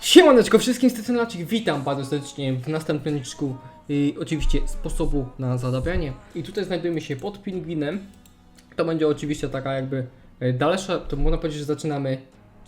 Siemaneczko wszystkim, Lacik. witam bardzo serdecznie w następnym liczku y, oczywiście sposobu na zadawianie. I tutaj znajdujemy się pod pingwinem. To będzie oczywiście taka jakby y, dalsza, to można powiedzieć, że zaczynamy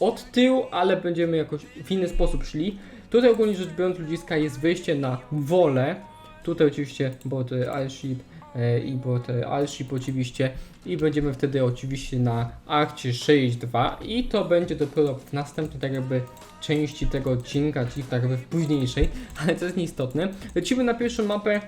od tyłu, ale będziemy jakoś w inny sposób szli. Tutaj ogólnie rzecz biorąc ludziska jest wyjście na wolę. Tutaj oczywiście bot y, airship i bot y, airship oczywiście i będziemy wtedy oczywiście na akcie 6.2 i to będzie dopiero w następnej tak jakby części tego odcinka, czyli tak jakby w późniejszej, ale to jest nieistotne. Lecimy na pierwszą mapę,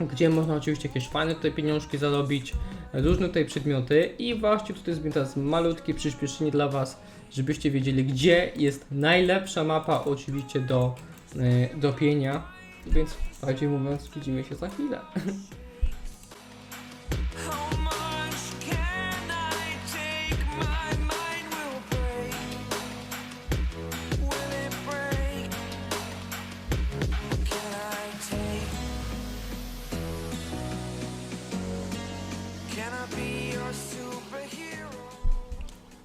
gdzie można oczywiście jakieś fajne tutaj pieniążki zarobić, różne tutaj przedmioty i właśnie tutaj zrobię teraz malutkie przyspieszenie dla Was, żebyście wiedzieli, gdzie jest najlepsza mapa oczywiście do, e, do pienia, więc bardziej mówiąc widzimy się za chwilę.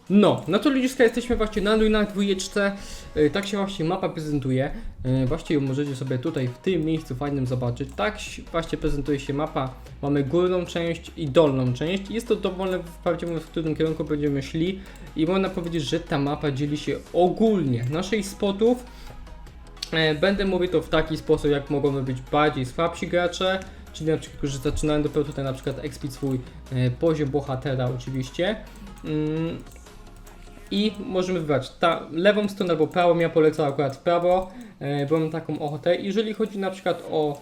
No, no to ludziska jesteśmy właśnie na ruinach dwójeczce. Yy, Tak się właśnie mapa prezentuje. Yy, Właśnie ją możecie sobie tutaj w tym miejscu fajnym zobaczyć. Tak właśnie prezentuje się mapa. Mamy górną część i dolną część. Jest to dowolne wprawdzie mówiąc, w którym kierunku będziemy szli. I można powiedzieć, że ta mapa dzieli się ogólnie na 6 spotów. E, Będę mówił to w taki sposób, jak mogą być bardziej słabsi gracze, czyli na przykład, że zaczynają dopiero tutaj na przykład expić swój e, poziom bohatera oczywiście. I możemy wybrać ta, lewą stronę albo prawą, ja polecam akurat prawo, e, bo mam taką ochotę. Jeżeli chodzi na przykład o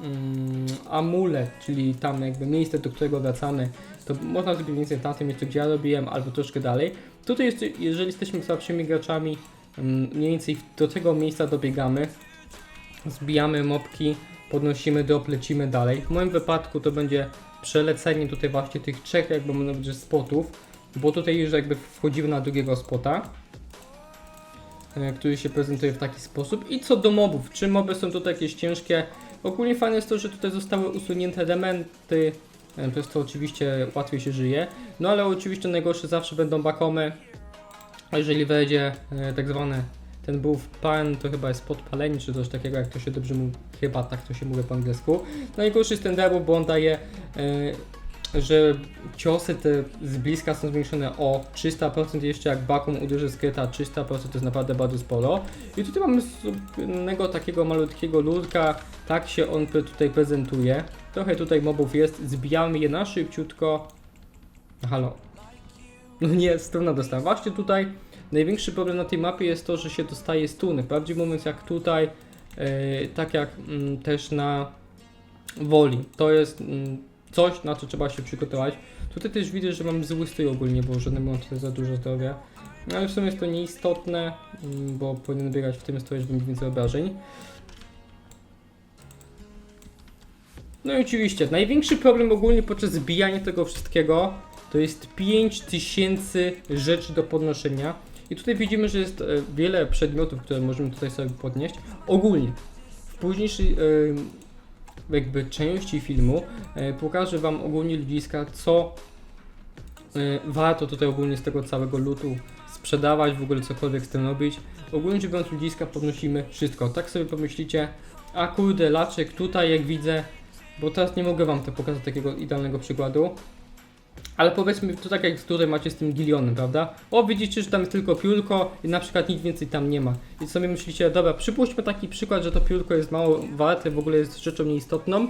mm, amulet, czyli tam jakby miejsce, do którego wracamy, to można zrobić mniej więcej w tamtym miejscu, gdzie ja robiłem, albo troszkę dalej. Tutaj jest, jeżeli jesteśmy słabszymi graczami, mm, mniej więcej do tego miejsca dobiegamy, zbijamy mopki, podnosimy drop, lecimy dalej. W moim wypadku to będzie przelecenie tutaj właśnie tych trzech jakby spotów, bo tutaj już jakby wchodzimy na drugiego spota, e, który się prezentuje w taki sposób. I co do mobów, czy moby są tutaj jakieś ciężkie? Ogólnie fajne jest to, że tutaj zostały usunięte elementy, przez to oczywiście łatwiej się żyje. No ale oczywiście najgorsze zawsze będą bakomy, a jeżeli wejdzie e, tak zwane ten był pan, to chyba jest podpalenie, czy coś takiego, jak to się dobrze mówi, chyba tak to się mówi po angielsku. Najgorszy jest ten debuff, bo on daje, e, że ciosy te z bliska są zwiększone o 300%, jeszcze jak baką uderzy skryta 300%, to jest naprawdę bardzo sporo. I tutaj mamy jednego takiego malutkiego ludka, tak się on tutaj prezentuje. Trochę tutaj mobów jest, zbijamy je na szybciutko. Halo. No nie, strona dostała. Właśnie tutaj największy problem na tej mapie jest to, że się dostaje stuny. Wprawdzie mówiąc jak tutaj, e, tak jak mm, też na woli. To jest mm, coś, na co trzeba się przygotować. Tutaj też widzę, że mam zły stój ogólnie, bo żadne mam tutaj za dużo zdrowia. No ale w sumie jest to nieistotne, mm, bo powinien biegać w tym stroju, żeby mieć więcej obrażeń. No i oczywiście, największy problem ogólnie podczas zbijania tego wszystkiego to jest 5000 rzeczy do podnoszenia. I tutaj widzimy, że jest e, wiele przedmiotów, które możemy tutaj sobie podnieść. Ogólnie, w późniejszej jakby części filmu e, pokażę Wam ogólnie ludziska, co e, warto tutaj ogólnie z tego całego lutu sprzedawać, w ogóle cokolwiek z tym robić. Ogólnie rzecz biorąc ludziska podnosimy wszystko. Tak sobie pomyślicie, a kurde, laczek tutaj jak widzę, bo teraz nie mogę Wam to pokazać takiego idealnego przykładu. Ale powiedzmy, to tak jak tutaj macie z tym gilionem, prawda? O, widzicie, że tam jest tylko piórko i na przykład nic więcej tam nie ma. I sobie myślicie, dobra, przypuśćmy taki przykład, że to piórko jest mało warte, w ogóle jest rzeczą nieistotną.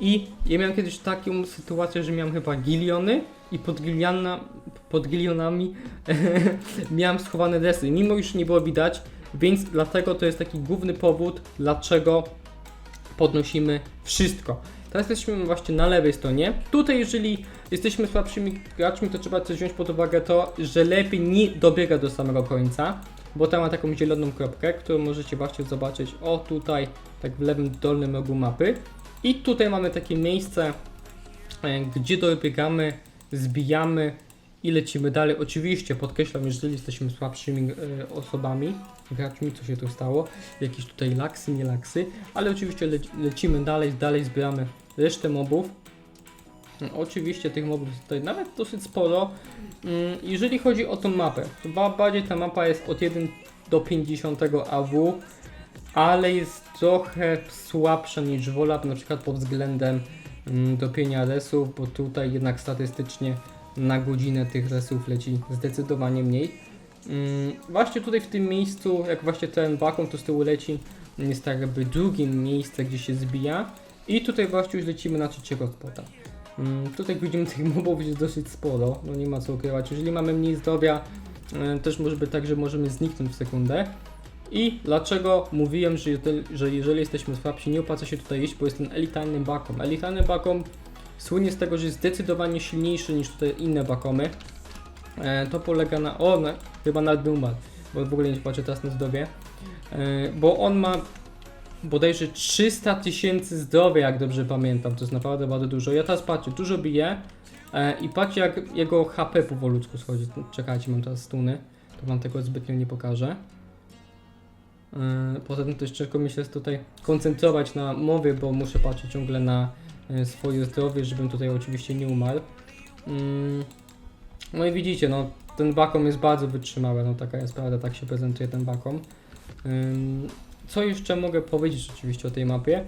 I ja miałem kiedyś taką sytuację, że miałem chyba giliony i pod, giliana, pod gilionami miałem schowane desy. Mimo już nie było widać, więc dlatego to jest taki główny powód, dlaczego podnosimy wszystko. Teraz jesteśmy właśnie na lewej stronie. Tutaj, jeżeli jesteśmy słabszymi graczmi, to trzeba też wziąć pod uwagę to, że lepiej nie dobiega do samego końca, bo tam ma taką zieloną kropkę, którą możecie właśnie zobaczyć o tutaj, tak w lewym dolnym rogu mapy. I tutaj mamy takie miejsce, e, gdzie dobiegamy, zbijamy i lecimy dalej. Oczywiście podkreślam, jeżeli jesteśmy słabszymi e, osobami, graczmi, co się tu stało, jakieś tutaj laksy, nie laksy, ale oczywiście leci, lecimy dalej, dalej zbieramy resztę mobów. Oczywiście tych mobów jest tutaj nawet dosyć sporo Mm, Jeżeli chodzi o tą mapę, to ba- bardziej ta mapa jest od 1 do 50 AW, ale jest trochę słabsza niż Wolab, na przykład pod względem mm, dopienia resów, bo tutaj jednak statystycznie na godzinę tych resów leci zdecydowanie mniej. Mm, Właśnie tutaj w tym miejscu, jak właśnie ten bakon tu z tyłu leci, jest tak jakby drugim miejsce, gdzie się zbija. I tutaj właśnie już lecimy na trzeciego spota. Mm, Tutaj widzimy tych mobów jest dosyć sporo, no nie ma co ukrywać. Jeżeli mamy mniej zdrowia, e, też może być tak, że możemy zniknąć w sekundę. I dlaczego mówiłem, że jeżeli, że jeżeli jesteśmy słabsi, nie opłaca się tutaj iść, bo jest ten elitarny bakom. Elitarny bakom słynie z tego, że jest zdecydowanie silniejszy niż tutaj inne bakomy. E, to polega na... O, na, chyba był umarł, bo w ogóle nie patrzę teraz na zdrowie. E, bo on ma bodajże 300 tysięcy zdrowia, jak dobrze pamiętam, to jest naprawdę bardzo dużo. Ja teraz patrzę, dużo bije e, i patrzę jak jego HP powolutku schodzi. Czekajcie, mam teraz stuny, to wam tego zbytnio nie pokażę. E, Poza tym też ciężko mi się tutaj koncentrować na mowie, bo muszę patrzeć ciągle na e, swoje zdrowie, żebym tutaj oczywiście nie umarł. Mm, No i widzicie, no ten bakom jest bardzo wytrzymały, no taka jest prawda, tak się prezentuje ten bakom. Co jeszcze mogę powiedzieć oczywiście o tej mapie?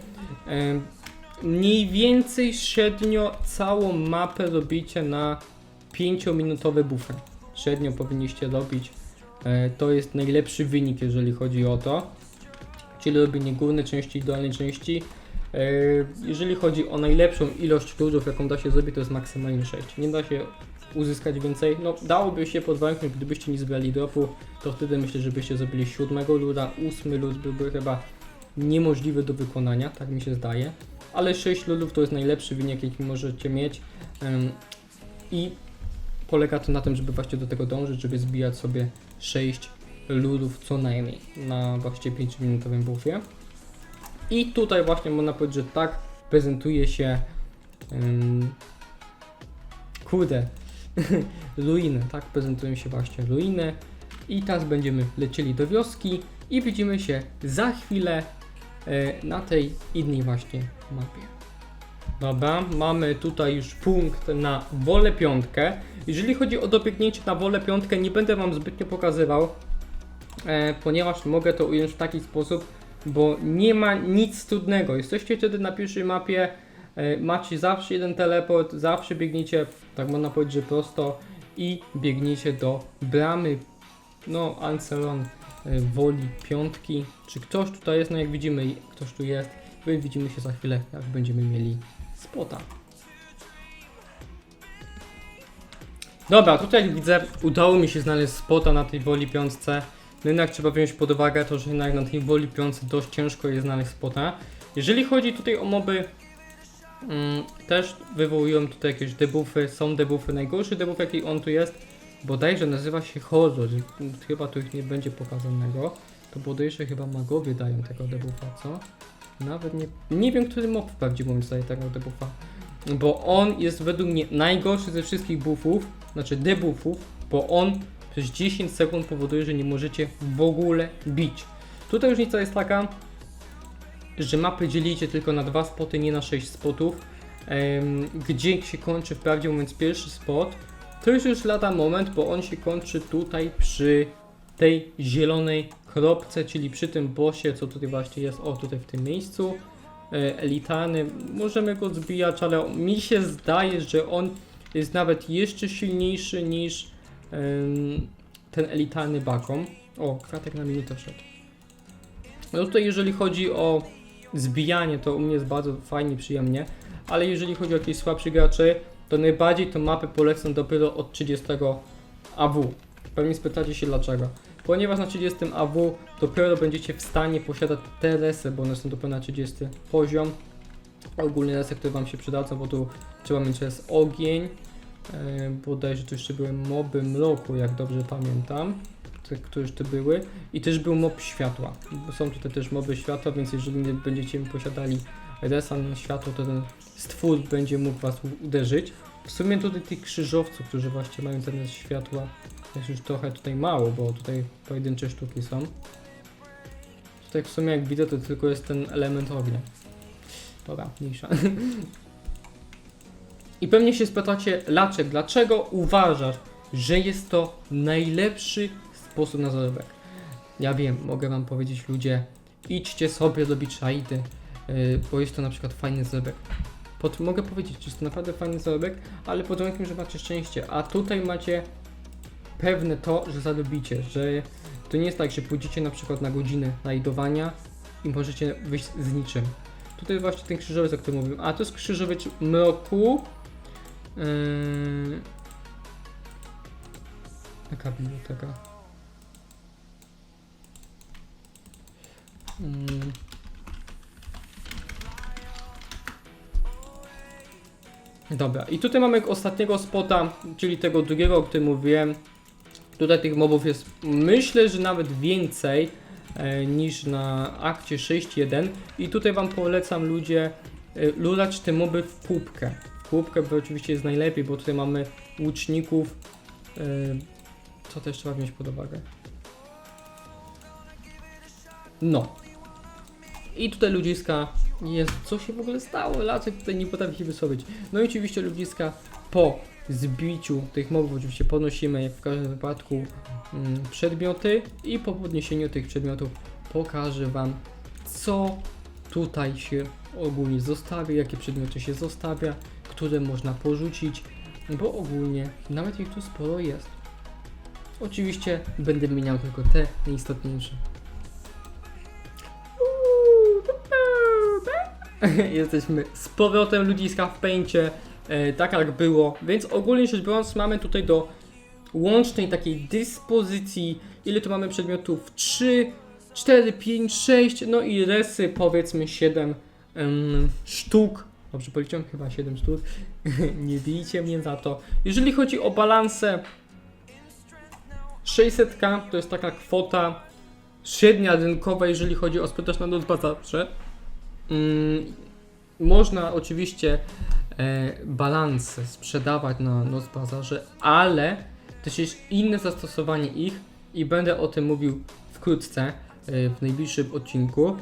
Mniej więcej średnio całą mapę robicie na 5-minutowy buffer. Średnio powinniście robić. E, To jest najlepszy wynik, jeżeli chodzi o to. Czyli robienie górnej części i dolnej części. E, Jeżeli chodzi o najlepszą ilość ludów, jaką da się zrobić, to jest maksymalnie 6. Nie da się uzyskać więcej. No, dałoby się pod warunkiem, gdybyście nie zbrali dropu, to wtedy myślę, że byście zrobili siódmego luda, ósmy lud byłby chyba niemożliwy do wykonania, tak mi się zdaje. Ale 6 ludów to jest najlepszy wynik, jaki możecie mieć. I polega to na tym, żeby właśnie do tego dążyć, żeby zbijać sobie 6 ludów co najmniej na właśnie 5-minutowym buffie. I tutaj właśnie można powiedzieć, że tak prezentuje się ym, kurde ruiny, tak prezentują się właśnie ruiny i teraz będziemy lecieli do wioski i widzimy się za chwilę e, na tej innej właśnie mapie. Dobra, mamy tutaj już punkt na wolę piątkę. Jeżeli chodzi o dobiegnięcie na wolę piątkę, nie będę Wam zbytnio pokazywał, e, ponieważ mogę to ująć w taki sposób, bo nie ma nic trudnego. Jesteście wtedy na pierwszej mapie, e, macie zawsze jeden teleport, zawsze biegniecie, tak można powiedzieć, że prosto i biegniecie do bramy, no Ancelon e, woli piątki. Czy ktoś tutaj jest? No jak widzimy, ktoś tu jest. My widzimy się za chwilę, jak będziemy mieli spota. Dobra, tutaj widzę, udało mi się znaleźć spota na tej woli piątce. No jednak trzeba wziąć pod uwagę to, że jednak na tej woli piątce dość ciężko jest znaleźć spota. Jeżeli chodzi tutaj o moby, też wywołują tutaj jakieś debuffy, są debuffy. Najgorszy debuff jaki on tu jest, bodajże nazywa się horror. Chyba tu ich nie będzie pokazanego. To bodajże chyba magowie dają tego debuffa, co? Nawet nie, nie wiem, który mob wprawdzie mówiąc daje tego debuffa. Bo on jest według mnie najgorszy ze wszystkich buffów, znaczy debuffów, bo on przez 10 sekund powoduje, że nie możecie w ogóle bić. Tutaj różnica jest taka, że mapy dzielicie tylko na dwa spoty, nie na 6 spotów. Gdzie się kończy wprawdzie mówiąc pierwszy spot, to jest już lada moment, bo on się kończy tutaj przy tej zielonej kropce, czyli przy tym bossie, co tutaj właśnie jest, o tutaj w tym miejscu. E, elitarny, możemy go zbijać, ale mi się zdaje, że on jest nawet jeszcze silniejszy niż ten elitarny bakom. O, kratek na minutę wszedł. No tutaj jeżeli chodzi o zbijanie, to u mnie jest bardzo fajnie, przyjemnie, ale jeżeli chodzi o jakieś słabszych graczy, to najbardziej to mapy polecą dopiero od 30 AW. Pewnie spytacie się dlaczego. Ponieważ na 30 AW dopiero będziecie w stanie posiadać te resy, bo one są dopiero na 30 poziom. Ogólnie resy, które Wam się przydadzą, bo tu trzeba mieć res ogień. Yy, bodajże tu jeszcze były moby mroku, jak dobrze pamiętam. Te, które już tu były. I też był mob światła. Są tutaj też moby światła, więc jeżeli będziecie posiadali resa na światło, to ten stwór będzie mógł Was uderzyć. W sumie tutaj tych krzyżowców, którzy właśnie mają ten światła, jest już trochę tutaj mało, bo tutaj pojedyncze sztuki są. Tutaj w sumie jak widzę, to tylko jest ten element ognia. Dobra, mniejsza. I pewnie się spytacie, Laczek, dlaczego uważasz, że jest to najlepszy sposób na zarobek. Ja wiem, mogę wam powiedzieć ludzie, idźcie sobie robić rajdy, bo jest to na przykład fajny zarobek. Pod, mogę powiedzieć, jest to naprawdę fajny zarobek, ale pod warunkiem, że macie szczęście, a tutaj macie pewne to, że zarobicie, że to nie jest tak, że pójdziecie na przykład na godzinę rajdowania i możecie wyjść z niczym. Tutaj właśnie ten krzyżowiec, o którym mówiłem. A to jest krzyżowiec mroku. Yy... Jaka biblioteka? Mm. Dobra, i tutaj mamy ostatniego spota, czyli tego drugiego, o którym mówiłem. Tutaj tych mobów jest, myślę, że nawet więcej e, niż na akcie 6.1. I tutaj Wam polecam ludzie e, lulać te moby w kubkę. W kubkę bo oczywiście jest najlepiej, bo tutaj mamy łuczników. E, co też trzeba wziąć pod uwagę? No. I tutaj ludziska. Jest, co się w ogóle stało? Laczek tutaj nie potrafi wysłowić. No i oczywiście ludziska po zbiciu tych mobów oczywiście podnosimy w każdym wypadku mm, przedmioty i po podniesieniu tych przedmiotów pokażę Wam co tutaj się ogólnie zostawia, jakie przedmioty się zostawia, które można porzucić, bo ogólnie nawet ich tu sporo jest. Oczywiście będę wymieniał tylko te najistotniejsze. Jesteśmy z powrotem ludziska w pęcie, e, tak jak było, więc ogólnie rzecz biorąc mamy tutaj do łącznej takiej dyspozycji, ile tu mamy przedmiotów? 3, 4, 5, 6, no i resy powiedzmy 7 em, sztuk. Dobrze policzyłem? Chyba 7 sztuk. Nie bijcie mnie za to. Jeżeli chodzi o balansę 600k to jest taka kwota średnia rynkowa, jeżeli chodzi o sprzedaż na bazarze. Mm, można oczywiście e, balanse sprzedawać na noc bazarze, ale też jest inne zastosowanie ich i będę o tym mówił wkrótce e, w najbliższym odcinku.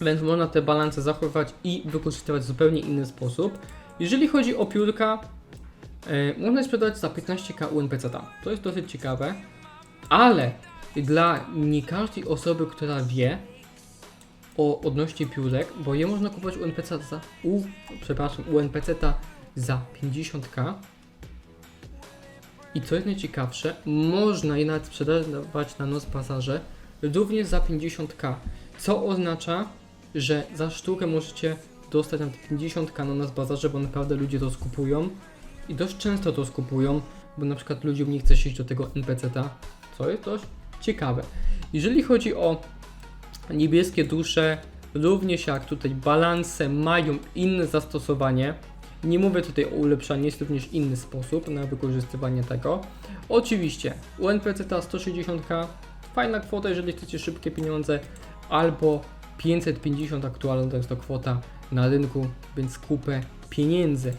Więc można te balanse zachowywać i wykorzystywać w zupełnie inny sposób. Jeżeli chodzi o piórka, e, można je sprzedać za 15k UNPC. To jest dosyć ciekawe, ale dla nie każdej osoby, która wie o odnośnie piórek, bo je można kupować UNPC za u, przepraszam, UNPC za 50k. I co jest najciekawsze, można je nawet sprzedawać na noc bazarze również za 50k. Co oznacza, że za sztukę możecie dostać nawet 50k na nas bazarze, bo naprawdę ludzie to skupują i dość często to skupują, bo na przykład ludziom nie chce się iść do tego NPC-ta, co jest dość ciekawe. Jeżeli chodzi o niebieskie dusze, również jak tutaj balanse mają inne zastosowanie. Nie mówię tutaj o ulepszaniu, jest również inny sposób na wykorzystywanie tego. Oczywiście UNPC 160k, fajna kwota, jeżeli chcecie szybkie pieniądze, albo 550 aktualna to jest to kwota na rynku, więc kupę pieniędzy.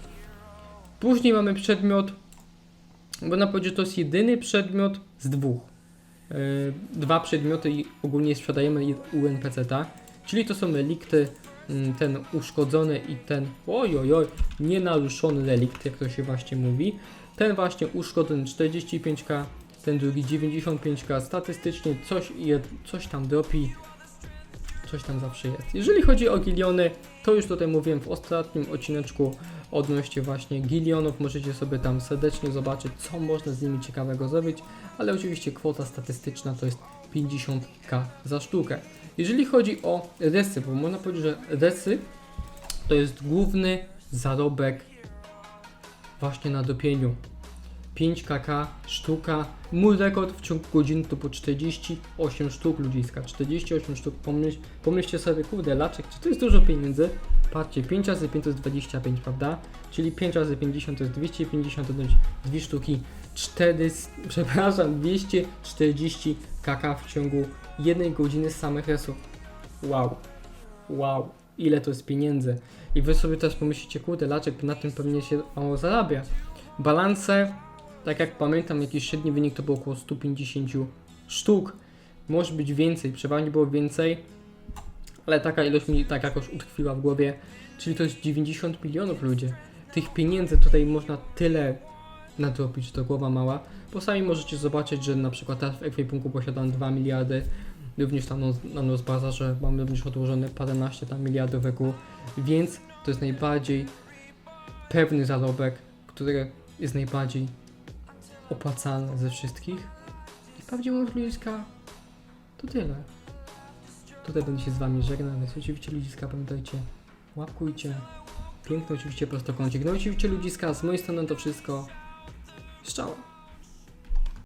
Później mamy przedmiot, bo na powiedzieć, to jest jedyny przedmiot z dwóch. Yy, dwa przedmioty i ogólnie sprzedajemy je u NPC-ta, czyli to są relikty, mm, ten uszkodzony i ten, oj, oj, oj, nienaruszony relikt, jak to się właśnie mówi. Ten właśnie uszkodzony 45k, ten drugi 95k, statystycznie coś, coś tam dropi, coś tam zawsze jest. Jeżeli chodzi o giliony, to już tutaj mówiłem w ostatnim odcineczku odnośnie właśnie gilionów, możecie sobie tam serdecznie zobaczyć, co można z nimi ciekawego zrobić, ale oczywiście kwota statystyczna to jest 50k za sztukę. Jeżeli chodzi o resy, bo można powiedzieć, że resy to jest główny zarobek właśnie na dopieniu. 5 kk sztuka. Mój rekord w ciągu godziny to po 48 sztuk ludziska. 48 sztuk. Pomyśl, pomyślcie sobie, kurde, laczek, czy to jest dużo pieniędzy? Patrzcie, 5 razy 5 to jest 25, prawda? Czyli 5 razy 50 to jest 250, to będzie 2 sztuki. 4, przepraszam, 240 kk w ciągu jednej godziny z samych resów. Wow. Wow. Ile to jest pieniędzy. I wy sobie też pomyślicie, kurde, laczek na tym pewnie się mało zarabia. Balanse, tak jak pamiętam, jakiś średni wynik to było około 150 sztuk. Może być więcej, przeważnie było więcej, ale taka ilość mi tak jakoś utkwiła w głowie. Czyli to jest 90 milionów ludzie. Tych pieniędzy tutaj można tyle nadrobić, że to głowa mała, bo sami możecie zobaczyć, że na przykład teraz w ekwipunku posiadam 2 miliardy, również tam na nos bazarze mam również odłożone paręnaście tam miliardów EQ, więc to jest najbardziej pewny zarobek, który jest najbardziej opłacalny ze wszystkich. I prawdziwie mówiąc ludziska, to tyle. Tutaj będę się z wami żegnał, więc oczywiście ludziska pamiętajcie, łapkujcie, piękny oczywiście prostokącik, no oczywiście ludziska, z mojej strony to wszystko, czołem.